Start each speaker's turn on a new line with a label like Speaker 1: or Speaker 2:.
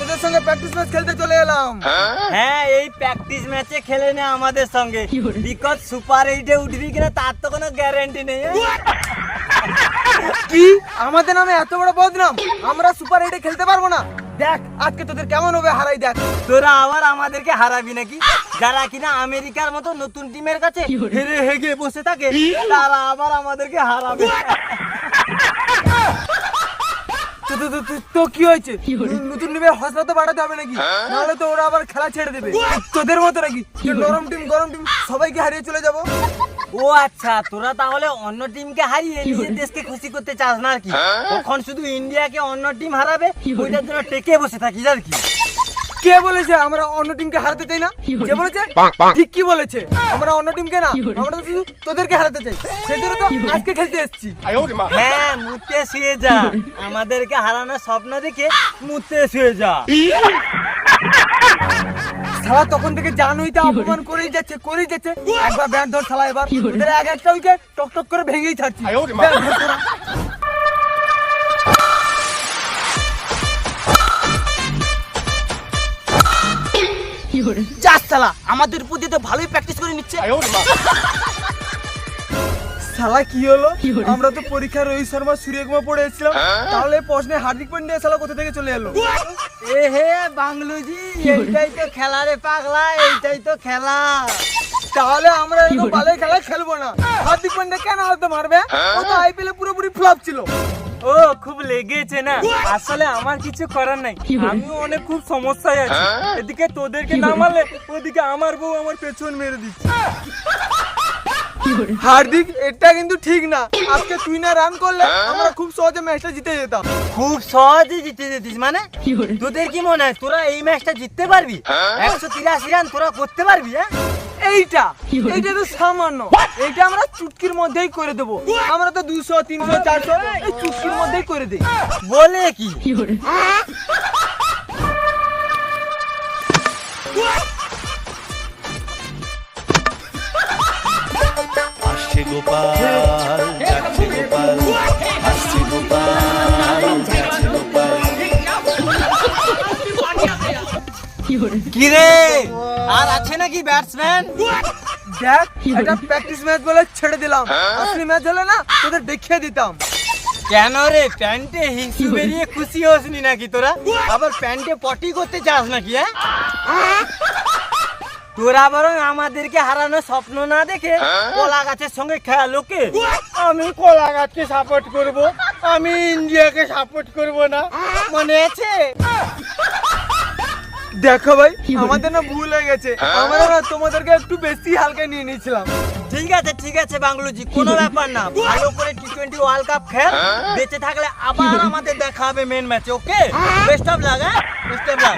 Speaker 1: তোদের সঙ্গে practice match খেলতে চলে এলাম।
Speaker 2: হ্যাঁ এই প্র্যাকটিস ম্যাচে খেলে নে আমাদের সঙ্গে। বিকজ সুপার এইটে উঠবি কিনা তার তো কোনো গ্যারান্টি নেই?
Speaker 1: কি? আমাদের নামে এত বড় বদনাম। আমরা সুপার এইটে খেলতে পারব না। দেখ আজকে তোদের কেমন হবে হারাই দেখ।
Speaker 2: তোরা আবার আমাদেরকে হারাবি নাকি? যারা কিনা আমেরিকার মতো নতুন টিমের কাছে হেরে হেগে বসে থাকে তারা আবার আমাদেরকে হারাবে।
Speaker 1: তো তো- তো- তো- তো কি হয়েছে? নতুন টিমে হসলা তো বাড়াতে হবে নাকি? নাহলে তো ওরা আবার খেলা ছেড়ে দেবে। তোদের মতো নাকি? নরম টিম গরম টিম সবাইকে হারিয়ে চলে যাব।
Speaker 2: ও আচ্ছা তোরা তাহলে অন্য টিমকে হারিয়ে নিজের দেশকে খুশি করতে চাস না আর কি তখন শুধু ইন্ডিয়াকে অন্য টিম হারাবে? ওইটার জন্য টেকে বসে থাকিস আর কি?
Speaker 1: কে বলেছে আমরা অন্য টিমকে হারাতে চাই না? কে বলেছে? ঠিক কি বলেছে? আমরা অন্য টিমকে না আমরা তো শুধু তোদেরকে হারাতে চাই। সেজন্য তো আজকে খেলতে এসেছি।
Speaker 2: হ্যাঁ মুতে শুয়ে যা। আমাদেরকে হারানোর স্বপ্ন দেখে মুতে শুয়ে যা।
Speaker 1: সালা তখন থেকে জানুইতে অপমান করেই যাচ্ছে করেই যাচ্ছে। একবার ব্যাট ধর সালা এবার। এক একটা উইকেট টক টক করে ভেঙেই ছাড়ছি। তোরা।
Speaker 2: যাস শালা তো ভালোই প্র্যাকটিস করে নিচ্ছে।
Speaker 1: সালা কি হলো? আমরা তো পরীক্ষার রোহিত শর্মা সূর্যকুমার পড়ে এসেছিলাম। তাহলে প্রশ্নে হার্দিক পান্ডিয়া সালা কোথা থেকে চলে এলো?
Speaker 2: এ হে বাংলুজি এইটাই তো খেলা রে পাগলা এইটাই তো খেলা।
Speaker 1: তাহলে আমরা এরকম খেলা খেলব না। হার্দিক পান্ডিয়া কেন হতে মারবে? ও তো আইপিএল পুরোপুরি ফ্লপ ছিল।
Speaker 2: ও খুব লেগেছে না? আসলে আমার কিছু করার নাই। আমিও অনেক খুব সমস্যায় আছি। এদিকে তোদেরকে না মারলে ওদিকে আমার বউ আমার পেছন মেরে দিচ্ছে।
Speaker 1: হার্দিক এটা কিন্তু ঠিক না। আজকে তুই না রান করলে আমরা খুব সহজে ম্যাচটা জিতে যেতাম।
Speaker 2: খুব সহজে জিতে যেতিস মানে? তোদের কি মনে হয় তোরা এই ম্যাচটা জিততে পারবি? একশো তিরাশি রান তোরা করতে পারবি হ্যাঁ?
Speaker 1: এইটা এইটা তো সামান্য। এইটা আমরা চুটকির মধ্যেই করে দেবো। আমরা তো দুশো তিনশো চারশো এই চুটকির মধ্যেই করে দিই।
Speaker 2: বলে কি?
Speaker 3: আসছে গোপাল যাচ্ছে গোপাল।
Speaker 2: কি রে আর আছে নাকি ব্যাটসম্যান
Speaker 1: দেখ এটা প্র্যাকটিস ম্যাচ বলে ছেড়ে দিলাম। আসলি ম্যাচ হলে না তোদের দেখিয়ে দিতাম।
Speaker 2: কেন রে প্যান্টে হিসু বেরিয়ে খুশি হসনি নাকি তোরা? আবার প্যান্টে পটি করতে চাস নাকি হ্যাঁ? তোরা বরং আমাদেরকে হারানোর স্বপ্ন না দেখে কলা গাছের সঙ্গে খেয়ালোকে আমি কলা গাছকে সাপোর্ট করব আমি ইন্ডিয়াকে সাপোর্ট করব না। মনে আছে?
Speaker 1: দেখো ভাই আমাদের না ভুল হয়ে গেছে। আমরা না তোমাদেরকে একটু বেশি হালকা নিয়ে নিয়েছিলাম।
Speaker 2: ঠিক আছে ঠিক আছে বাংলুজি কোনো ব্যাপার না। ভালো করে টি টোয়েন্টি ওয়ার্ল্ড কাপ খেল বেঁচে থাকলে আবার আমাদের দেখা হবে মেন ম্যাচে ওকে বেস্ট অফ লাগ হ্যাঁ? বেস্ট অফ লাগ